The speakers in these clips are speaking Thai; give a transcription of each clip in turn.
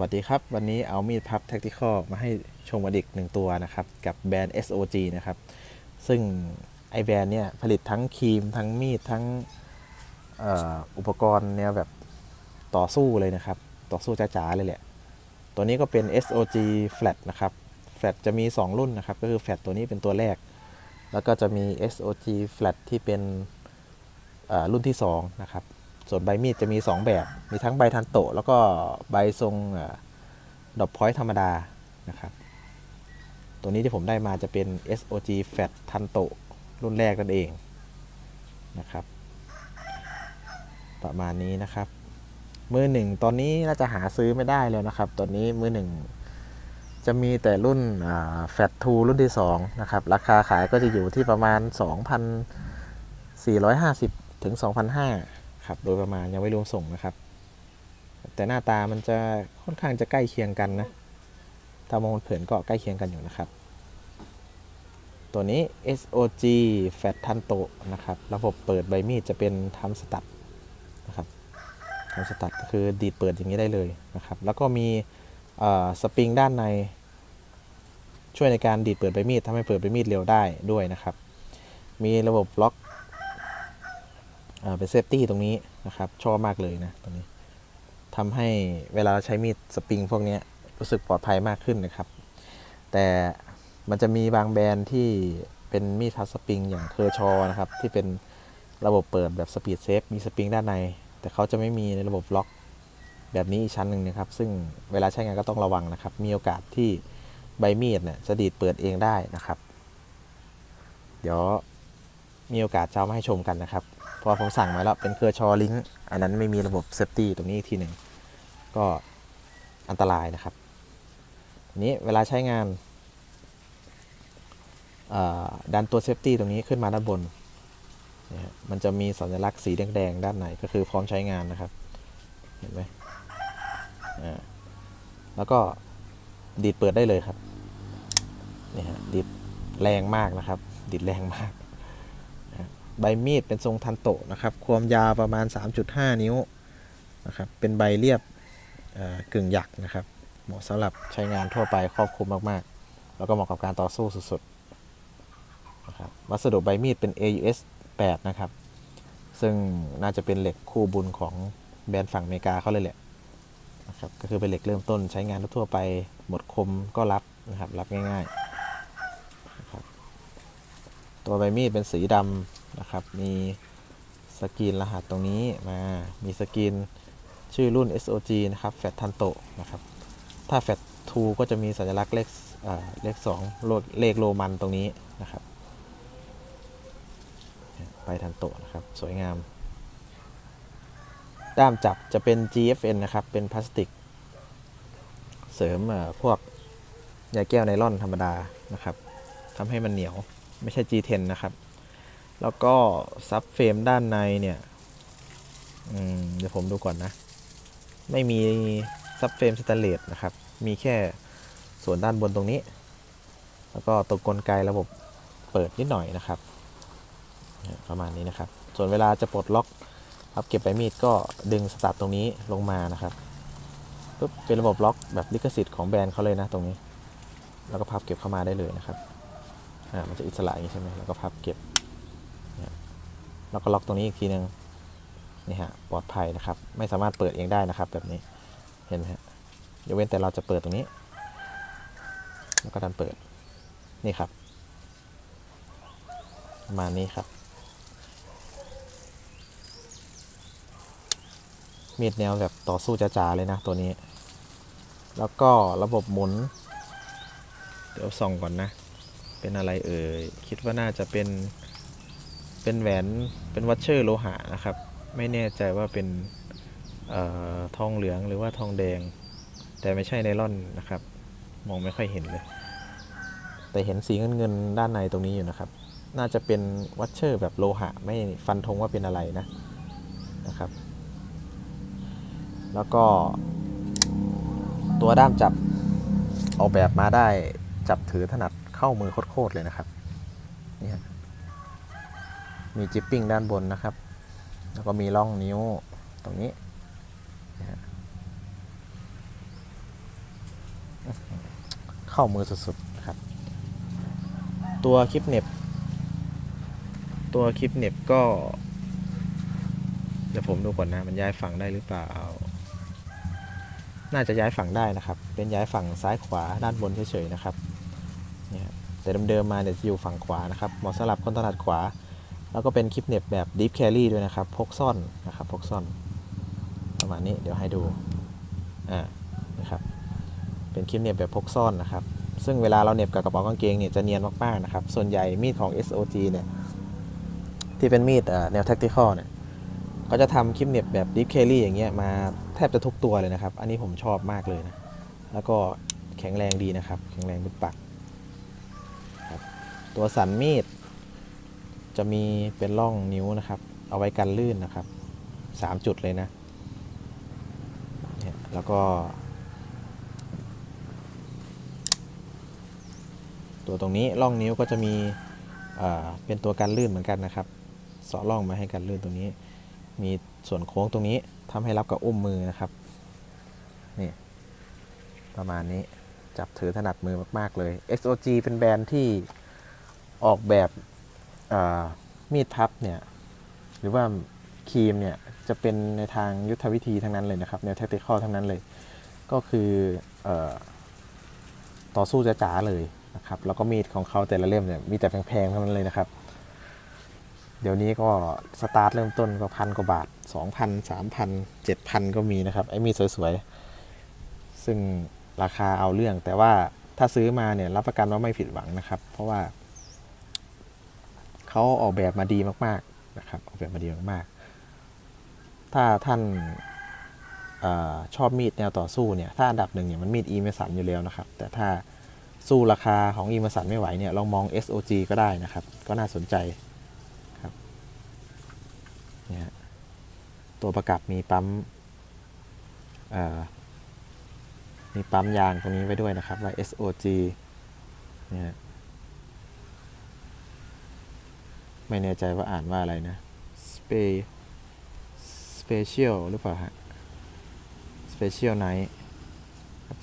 วัสดีครับ วันนี้เอามีดพับ Tactical มาให้ชมกันอีกหนึ่งตัวนะครับ กับแบรนด์ SOG นะครับ ซึ่งไอแบรนด์เนี่ยผลิตทั้งครีม ทั้งมีด ทั้งออุปกรณ์แนวแบบต่อสู้เลยนะครับ ต่อสู้จ๋าๆเลยแหละ ตัวนี้ก็เป็น SOG Flat นะครับ Flat จะมี 2 รุ่นนะครับ ก็คือ Flat ตัวนี้เป็นตัวแรก แล้วก็จะมี SOG Flat ที่เป็นรุ่นที่ 2 นะครับ ส่วนใบมีดจะมี 2 แบบ มีทั้งใบทันโตะแล้วก็ใบทรงดอปพอยต์ธรรมดานะครับ ตัวนี้ที่ผมได้มาจะเป็น SOG Fat ทันโตะรุ่นแรกนั่นเองนะครับ ประมาณนี้นะครับ มือหนึ่งตอนนี้น่าจะหาซื้อไม่ได้แล้วนะครับ ตอนนี้มือหนึ่งจะมีแต่รุ่นแฟตทูรุ่นที่ 2 นะครับ ราคาขายก็จะอยู่ที่ประมาณ 2,450 ถึง 2,500 ครับโดยประมาณยังไม่รวมส่งนะครับ แต่หน้าตามันจะค่อนข้างจะใกล้เคียงกันนะถ้ามองเผินก็ใกล้เคียงกันอยู่นะครับ ตัวนี้ SOG Fat t a n t o นะครับ ระบบเปิดใบมีดจะเป็นทำสตัดนะครับทำสตัดก็คือดีดเปิดอย่างนี้ได้เลยนะครับ แล้วก็มีสปริงด้านในช่วยในการดีดเปิดใบมีดทำให้เปิดใบมีดเร็วได้ด้วยนะครับ มีระบบล็อก เป็นเซฟตี้ตรงนี้นะครับ ชอบมากเลยนะตรงนี้ทำให้เวลาใช้มีดสปริงพวกนี้รู้สึกปลอดภัยมากขึ้นนะครับ แต่มันจะมีบางแบรนด์ที่เป็นมีดพับสปริงอย่างเคอร์ชอนะครับ ที่เป็นระบบเปิดแบบสปีดเซฟมีสปริงด้านใน แต่เขาจะไม่มีในระบบล็อกแบบนี้อีกชั้นหนึ่งนะครับ ซึ่งเวลาใช้งานก็ต้องระวังนะครับ มีโอกาสที่ใบมีดเนี่ยจะดีดเปิดเองได้นะครับ เดี๋ยวมีโอกาสจะมาให้ชมกันนะครับ พราะว่าผมสั่งมาแล้วเป็นเคอร์ชอลิงอันนั้นไม่มีระบบเซฟตี้ตรงนี้อีกทีหนึ่งก็อันตรายนะครับทีนี้เวลาใช้งานดันตัวเซฟตี้ตรงนี้ขึ้นมาด้านบนนะมันจะมีสัญลักษณ์สีแดงๆด้านในก็คือพร้อมใช้งานนะครับ เห็นไหมแล้วก็ดีดเปิดได้เลยครับ นี่ฮะดีดแรงมากนะครับ ดีดแรงมาก ใบมีดเป็นทรงทันโตนะครับ ความยาวประมาณ 3.5 นิ้วนะครับ เป็นใบเรียบเอ่อกึ่งหยักนะครับ เหมาะสำหรับใช้งานทั่วไปครอบคลุมมากๆ แล้วก็เหมาะกับการต่อสู้สุดๆนะครับ วัสดุใบมีดเป็น AUS 8 นะครับ ซึ่งน่าจะเป็นเหล็กคู่บุญของแบรนด์ฝั่งอเมริกาเขาเลยแหละนะครับ ก็คือเป็นเหล็กเริ่มต้นใช้งานทั่วไป หมดคมก็รับนะครับ รับง่ายๆนะครับตัวใบมีดเป็นสีดำ นะครับ มีสกรีนรหัสตรงนี้มา มีสกรีนชื่อรุ่น SOG นะครับแฟตทันโตนะครับ ถ้าแฟต2ก็จะมีสัญลักษณ์เลขอ่าเลข2โลเลขโรมันตรงนี้นะครับ ไปทันโตนะครับ สวยงาม ด้ามจับจะเป็น GFN นะครับ เป็นพลาสติก เสริมพวกยาแก้วไนล่อนธรรมดานะครับทำให้มันเหนียว ไม่ใช่ G10 นะครับ แล้วก็ซับเฟรมด้านในเนี่ยเดี๋ยวผมดูก่อนนะ ไม่มีซับเฟรมสแตนเลสนะครับ มีแค่ส่วนด้านบนตรงนี้ แล้วก็ตัวกลไกระบบเปิดนิดหน่อยนะครับ ประมาณนี้นะครับ ส่วนเวลาจะปลดล็อกพับเก็บใบมีดก็ดึงสตาร์ทตรงนี้ลงมานะครับปุ๊บเป็นระบบล็อกแบบลิขสิทธิ์ของแบรนด์เขาเลยนะตรงนี้ แล้วก็พับเก็บเข้ามาได้เลยนะครับ อ่า มันจะอิสระอย่างนี้ใช่ไหมแล้วก็พับเก็บ แล้วก็ล็อกตรงนี้อีกทีหนึ่งนี่ฮะปลอดภัยนะครับ ไม่สามารถเปิดเองได้นะครับ แบบนี้เห็นไหมฮะยกเว้นแต่เราจะเปิดตรงนี้ แล้วก็ดันเปิดนี่ครับประมาณนี้ครับ มีดแนวแบบต่อสู้จ๋าๆเลยนะตัวนี้ แล้วก็ระบบหมุน เดี๋ยวส่องก่อนนะ เป็นอะไรเอ่ย คิดว่าน่าจะเป็น เป็นแหวนเป็นวัชเชอร์โลหะนะครับ ไม่แน่ใจว่าเป็นออทองเหลืองหรือว่าทองแดง แต่ไม่ใช่ไนล่อนนะครับ มองไม่ค่อยเห็นเลย แต่เห็นสีเงินๆด้านในตรงนี้อยู่นะครับ น่าจะเป็นวัชเชอร์แบบโลหะ ไม่ฟันธงว่าเป็นอะไรนะนะครับ แล้วก็ ตัวด้ามจับออกแบบมาได้จับถือถนัดเข้ามือโคตรเลยนะครับ มีจิปปิ้งด้านบนนะครับ แล้วก็มีร่องนิ้วตรงนี้เข้ามือสุดๆนะครับ ตัวคลิปเน็บ ตัวคลิปเน็บก็ เดี๋ยวผมดูก่อนนะ มันย้ายฝั่งได้หรือเปล่า น่าจะย้ายฝั่งได้นะครับ เป็นย้ายฝั่งซ้ายขวาด้านบนเฉยๆนะครับ เนี่ยครับแต่เดิมๆมาเนี่ยจะอยู่ฝั่งขวานะครับ เหมาะสำหรับคนถนัดขวา แล้วก็เป็นคลิปเน็บแบบ deep carry ด้วยนะครับ พกซ่อนนะครับ พกซ่อน ประมาณนี้เดี๋ยวให้ดู อ่า นะครับ เป็นคลิปเน็บแบบพกซ่อนนะครับ ซึ่งเวลาเราเน็บกับกระเป๋ากางเกงเนี่ยจะเนียนมากๆนะครับ ส่วนใหญ่มีดของ SOG เนี่ย ที่เป็นมีดแนว tactical เนี่ยเขาจะทำคลิปเน็บแบบ deep carry อย่างเงี้ยมาแทบจะทุกตัวเลยนะครับ อันนี้ผมชอบมากเลยนะ แล้วก็แข็งแรงดีนะครับ แข็งแรงเป็นปัก ตัวสันมีด จะมีเป็นร่องนิ้วนะครับ เอาไว้กันลื่นนะครับสามจุดเลยนะ แล้วก็ ตัวตรงนี้ร่องนิ้วก็จะมีเป็นตัวกันลื่นเหมือนกันนะครับเสาร่องมาให้กันลื่นตรงนี้ มีส่วนโค้งตรงนี้ทำให้รับกับอุ้มมือนะครับ นี่ ประมาณนี้จับถือถนัดมือมาก ๆ เลย XOG เป็นแบรนด์ที่ออกแบบ มีดพับเนี่ยหรือว่าครีมเนี่ยจะเป็นในทางยุทธวิธีทั้งนั้นเลยนะครับแนว tactical ทั้งนั้นเลย ก็คือออต่อสู้จ๋าๆเลยนะครับแล้วก็มีดของเขาแต่ละเล่มเนี่ยมีแต่แพงๆทั้งนั้นเลยนะครับ เดี๋ยวนี้ก็สตาร์ทเริ่มต้นก็พันกว่าบาท 2,000 3,000 7,000 ก็มีนะครับไอ้มีดสวยๆ ซึ่งราคาเอาเรื่องแต่ว่าถ้าซื้อมาเนี่ยรับประกันว่าไม่ผิดหวังนะครับ เพราะว่า เขาออกแบบมาดีมากๆนะครับออกแบบมาดีมากๆ ถ้าท่านอชอบมีดแนวต่อสู้เนี่ยถ้าอันดับหนึ่งเนี่ยมันมีดอีเมสันอยู่แล้วนะครับ แต่ถ้าสู้ราคาของอีเมสันไม่ไหวเนี่ยลองมอง SOG ก็ได้นะครับ ก็น่าสนใจเนี่ยตัวประกับมีปั๊มมีปั๊มยางตรงนี้ไว้ด้วยนะครับว่า SOG เนี่ยฮะ ไม่แน่ใจว่าอ่านว่าอะไรนะ Spe Special หรือเปล่าฮะ Special Night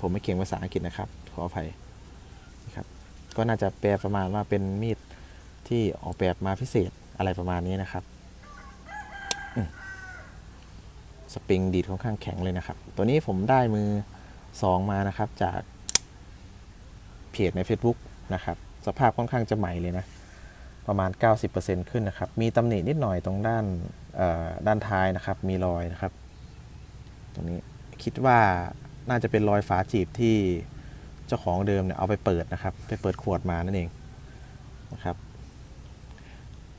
ผมไม่เก่งภาษาอังกฤษนะครับ ขออภัยนะครับ ก็น่าจะแปลประมาณว่าเป็นมีดที่ออกแบบมาพิเศษอะไรประมาณนี้นะครับ สปริงดีดค่อนข้างแข็งเลยนะครับ ตัวนี้ผมได้มือ 2 มานะครับจากเพจใน Facebook นะครับ สภาพค่อนข้างจะใหม่เลยนะ ประมาณ 90%ขึ้นนะครับ มีตำหนินิดหน่อยตรงด้านด้านท้ายนะครับ มีรอยนะครับ ตรงนี้คิดว่าน่าจะเป็นรอยฝาจีบที่เจ้าของเดิมเนี่ยเอาไปเปิดนะครับ ไปเปิดขวดมานั่นเองนะครับ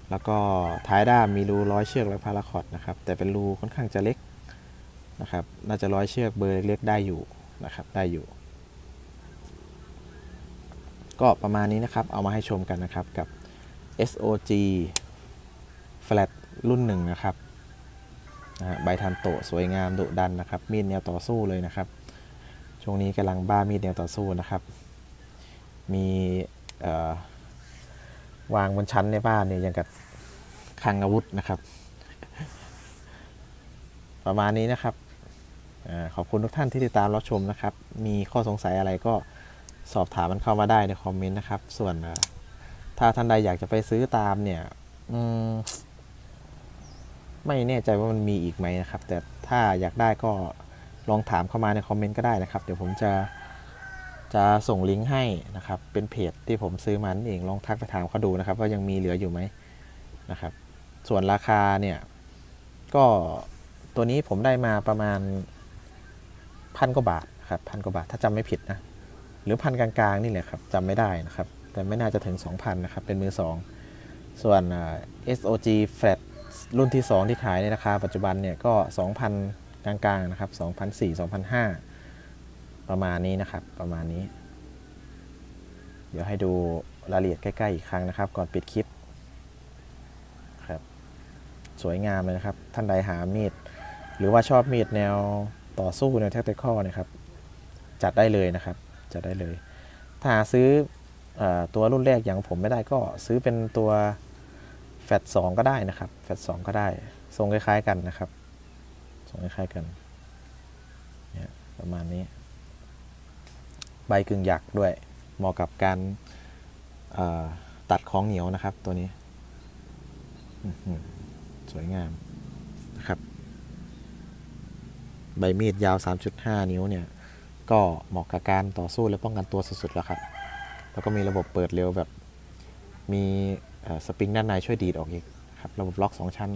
แล้วก็ท้ายด้ามมีรูร้อยเชือกและพาราคอดนะครับ แต่เป็นรูค่อนข้างจะเล็กนะครับ น่าจะร้อยเชือกเบอร์เล็กๆได้อยู่นะครับ ได้อยู่ ก็ประมาณนี้นะครับ เอามาให้ชมกันนะครับกับ SOG Flat รุ่นหนึ่งนะครับนะฮะใบทันโตสวยงามดุดันนะครับ มีดแนวต่อสู้เลยนะครับ ช่วงนี้กำลังบ้ามีดแนวต่อสู้นะครับ มีวางบนชั้นในบ้านเนี่ยย่างกับคลังอาวุธนะครับ ประมาณนี้นะครับอขอบคุณทุกท่านที่ติดตามรับชมนะครับ มีข้อสงสัยอะไรก็สอบถามมันเข้ามาได้ในคอมเมนต์นะครับ ส่วน ถ้าท่านใดอยากจะไปซื้อตามเนี่ยอืมไม่แน่ใจว่ามันมีอีกไหมนะครับ แต่ถ้าอยากได้ก็ลองถามเข้ามาในคอมเมนต์ก็ได้นะครับ เดี๋ยวผมจะจะส่งลิงก์ให้นะครับ เป็นเพจที่ผมซื้อมันเองลองทักไปถามเขาดูนะครับ ว่ายังมีเหลืออยู่ไหมนะครับ ส่วนราคาเนี่ย ก็ตัวนี้ผมได้มาประมาณพันกว่าบาทครับพันกว่าบาทถ้าจำไม่ผิดนะ หรือพันกลางๆนี่แหละครับจำไม่ได้นะครับ แต่ไม่น่าจะถึง 2,000นะครับเป็นมือ 2 ส่วน SOG Flat รุ่นที่ 2 ที่ขายในราคาปัจจุบันเนี่ยก็ 2,000 กลางๆนะครับ2,400 2,500ประมาณนี้นะครับประมาณนี้ เดี๋ยวให้ดูรายละเอียดใกล้ๆอีกครั้งนะครับ ก่อนปิดคลิปครับสวยงามเลยนะครับ ท่านใดหามีด หรือว่าชอบมีดแนวต่อสู้แนวแท็กติคอนะครับ จัดได้เลยนะครับ จัดได้เลย ถ้าซื้อ ตัวรุ่นแรกอย่างผมไม่ได้ก็ซื้อเป็นตัวแฟตสก็ได้นะครับ แฟตสก็ได้ ทรงคล้ายๆกันนะครับ ทรงคล้ายๆกันเนี่ยประมาณนี้ ใบกึ่งหยักด้วย เหมาะกับการตัดของเหนียวนะครับตัวนี้ สวยงามนะครับ ใบมีดยาว 3.5 นิ้วเนี่ย ก็เหมาะกับการต่อสู้และป้องกันตัวสุดๆแล้วครับ แล้วก็มีระบบเปิดเร็วแบบมีสปริงด้านในช่วยดีดออกอีกครับระบบล็อก2ชั้น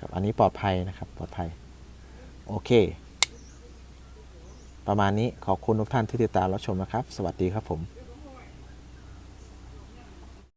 ครับอันนี้ปลอดภัยนะครับปลอดภัย โอเค ประมาณนี้ขอบคุณทุกท่านที่ติดตามรับชมนะครับ สวัสดีครับผม